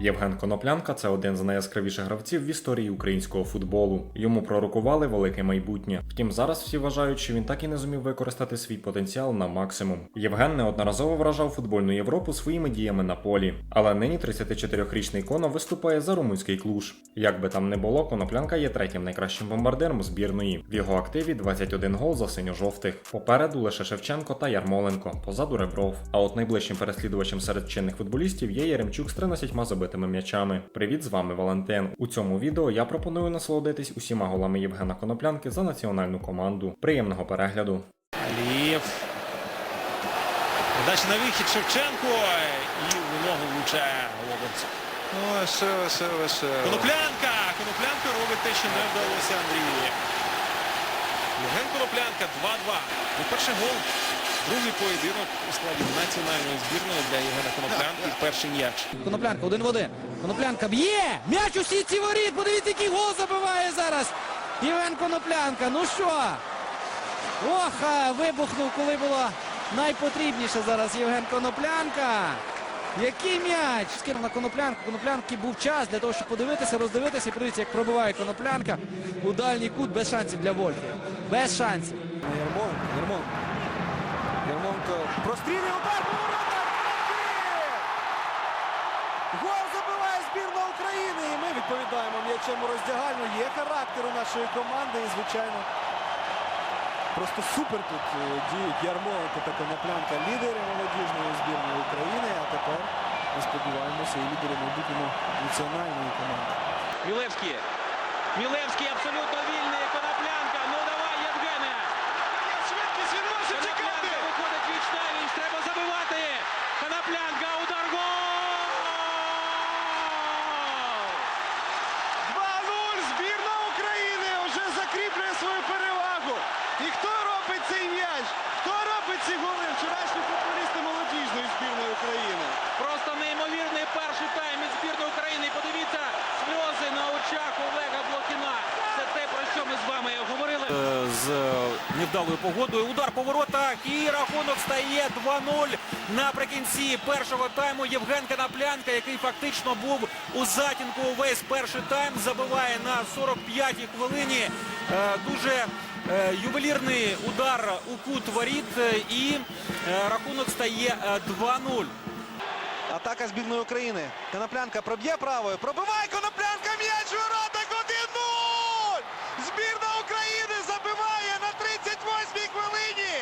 Євген Коноплянка це один з найяскравіших гравців в історії українського футболу. Йому пророкували велике майбутнє. Втім, зараз всі вважають, що він так і не зумів використати свій потенціал на максимум. Євген неодноразово вражав футбольну Європу своїми діями на полі, але нині 34-річний Коно виступає за румунський клуж. Як би там не було, Коноплянка є третім найкращим бомбардиром збірної. В його активі 21 гол за синьо-жовтих. Попереду лише Шевченко та Ярмоленко, позаду Ребров. А от найближчим переслідувачем серед чинних футболістів є Яремчук з 13 забитими м'ячами. Привіт, з вами Валентин. У цьому відео я пропоную насолодитись усіма голами Євгена Коноплянки за національну команду. Приємного перегляду. Алієв. Передача на вихід Шевченко. І в ногу влучає Лобовця. Ну, лише, лише, лише. Коноплянка! Коноплянка робить те, що не вдалося Андрію. Євген Коноплянка 2-2. Ну, перший гол. Другий поєдинок у складі національної збірної для Євгена Коноплянки. Перший м'яч. Коноплянка один в один. Коноплянка б'є! М'яч у сітці воріт! Подивіться, який гол забиває зараз! Євген Коноплянка. Ну що? Ох, вибухнув, коли було найпотрібніше зараз Євген Коноплянка. Який м'яч! Скинув на коноплянку. Коноплянки був час для того, щоб подивитися, роздивитися і подивитися, як пробиває коноплянка у дальній кут без шансів для Вольфі. Без шансів. Ярмоленко удар по. Гол забиває збірна України. І ми відповідаємо м'ячем у роздягальну. Є характер у нашої команди. І, звичайно, просто супер тут е, діють Ярмоленко та Коноплянка. Лідери молодіжної збірної України. А тепер ми сподіваємося і лідери майбутнього національної команди. Мілевський. Мілевський абсолютно вільний. Коноплянка. Ну давай, Євгене. Швидкість він може Коноплянка виходить віч на віч. Треба забивати. Коноплянка. Удар гол! 2-0. Збірна України вже закріплює свою перевагу. І хто робить цей м'яч? Хто робить ці голи? Вчорашні футболісти молодіжної збірної України. Просто неймовірний перший тайм від збірної України. І Подивіться, сльози на очах Олега Блохіна. Це те, про що ми з вами говорили. з невдалою погодою. Удар по воротах і рахунок стає 2-0 наприкінці першого тайму. Євген Коноплянка, який фактично був у затінку увесь перший тайм, забиває на 45-й хвилині. Е, Дуже е, ювелірний удар у кут воріт і е, рахунок стає е, 2-0. Атака збірної України. Коноплянка проб'є правою. Пробиває Коноплянка. М'яч у воротах 1-0! Збірна України забиває на 38-й хвилині.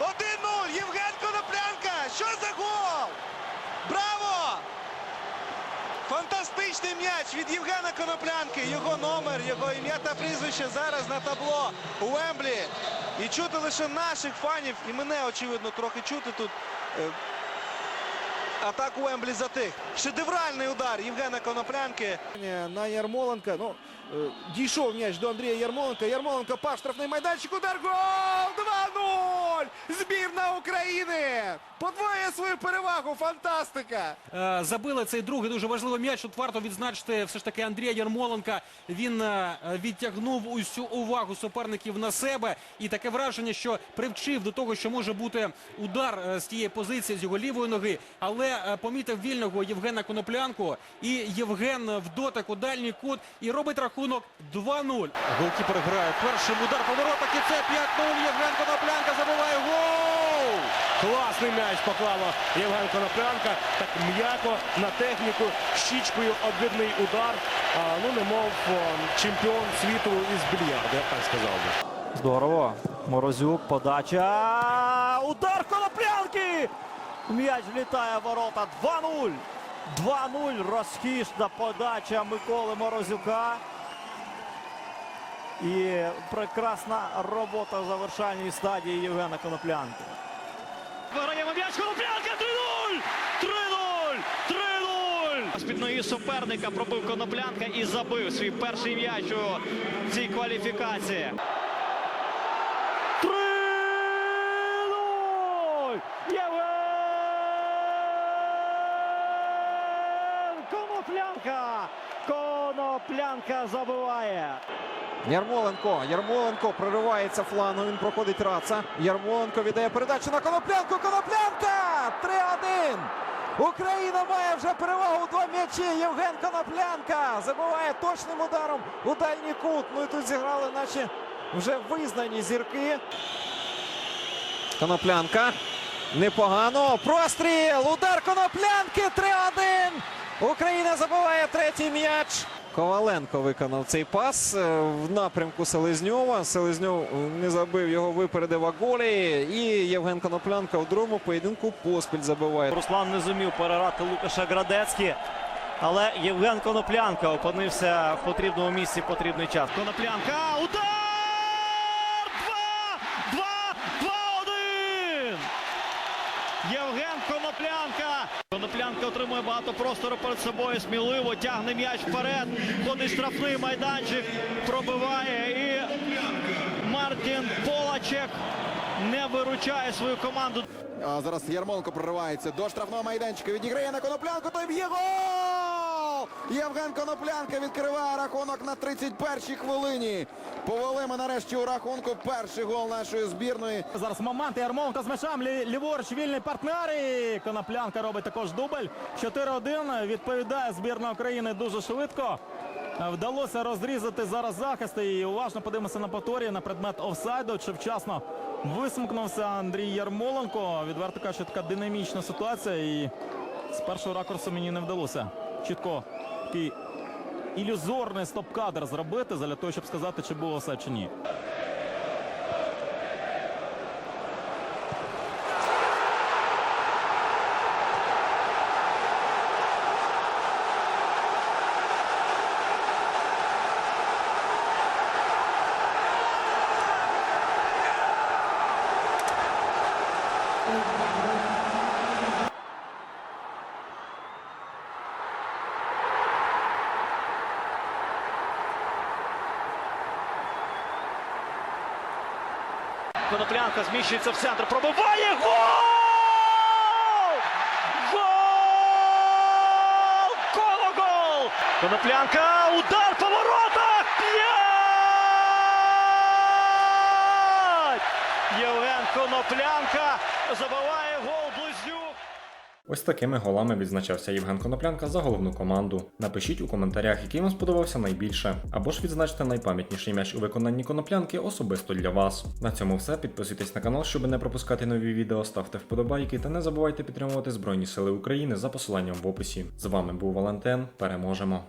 1-0. Євген Коноплянка. Що за гол? Браво! Фантастичний м'яч від Євгена Коноплянки. Його номер, його ім'я та прізвище зараз на табло у Емблі. І чути лише наших фанів, і мене, очевидно, трохи чути тут. Е, Атаку Емблі затих. Шедевральний удар Євгена Коноплянки. На Ярмоленка. Ну, е, дійшов м'яч до Андрія Ярмоленка. Ярмоленко пав штрафний майданчик. Удар гол! 2-0! України! Подвоює свою перевагу. Фантастика! Е, Забили цей другий дуже важливий м'яч. Тут варто відзначити все ж таки Андрія Ярмоленка. Він е, відтягнув усю увагу суперників на себе. І таке враження, що привчив до того, що може бути удар е, з тієї позиції з його лівої ноги. Але помітив вільного Євгена Коноплянку. І Євген в дотик у дальній кут і робить рахунок 2-0. Голкіпер грає першим удар по воротах. І це 5-0. Євген Коноплянка. Класний м'яч поклала Євген Коноплянка. Так м'яко на техніку, щічкою обвідний удар. А, ну, немов чемпіон світу із більярду, я так сказав би. Здорово. Морозюк, подача. Удар Коноплянки! М'яч влітає в ворота. 2-0. 2-0. Розкішна подача Миколи Морозюка. І прекрасна робота в завершальній стадії Євгена Коноплянки. Виграємо м'яч Коноплянка 3-0! 3-0! З-під ноги суперника пробив Коноплянка і забив свій перший м'яч у цій кваліфікації. 3-0! Євген Коноплянка! Коноплянка забиває. Ярмоленко. Ярмоленко проривається флангом. Він проходить раца. Ярмоленко віддає передачу на Коноплянку. Коноплянка! 3-1. Україна має вже перевагу два м'ячі. Євген Коноплянка забиває точним ударом у дальній кут. Ну і тут зіграли наче вже визнані зірки. Коноплянка. Непогано. Простріл. Удар Коноплянки. 3-1. Україна забиває третій м'яч. Коваленко виконав цей пас е, в напрямку Селезньова. Селезньов е, не забив його, випередив Аголі. І Євген Коноплянка у другому поєдинку поспіль забиває. Руслан не зумів перерати Лукаша Градецькі. Але Євген Коноплянка опинився в потрібному місці в потрібний час. Коноплянка. Удар! 2! 2! 2-1! Євген Коноплянка. Коноплянка багато простору перед собою. Сміливо тягне м'яч вперед. Ходить штрафний майданчик. Пробиває і Мартін Полачек не виручає свою команду. А зараз Ярмонко проривається до штрафного майданчика. Відіграє на коноплянку. Той б'є гол! Євген Коноплянка відкриває рахунок на 31-й хвилині. Повели ми нарешті у рахунку перший гол нашої збірної. Зараз момент Ярмоленко з м'ячем. Лі- Ліворуч вільний партнер. І Коноплянка робить також дубль. 4-1. Відповідає збірна України дуже швидко. Вдалося розрізати зараз захист і уважно подивимося на повторі на предмет офсайду. Чи вчасно висмикнувся Андрій Ярмоленко. Відверто кажучи, така динамічна ситуація. І з першого ракурсу мені не вдалося чітко такий ілюзорний стоп-кадр зробити для того, щоб сказати, чи було все чи ні. Коноплянка зміщується в центр. Пробиває гол! Гол! Коло-гол! Коноплянка! Удар по воротах! П'ять! Євген Коноплянка забиває гол. Ось такими голами відзначався Євген Коноплянка за головну команду. Напишіть у коментарях, який вам сподобався найбільше, або ж відзначте найпам'ятніший м'яч у виконанні коноплянки особисто для вас. На цьому все. Підписуйтесь на канал, щоб не пропускати нові відео, ставте вподобайки та не забувайте підтримувати Збройні Сили України за посиланням в описі. З вами був Валентин. Переможемо!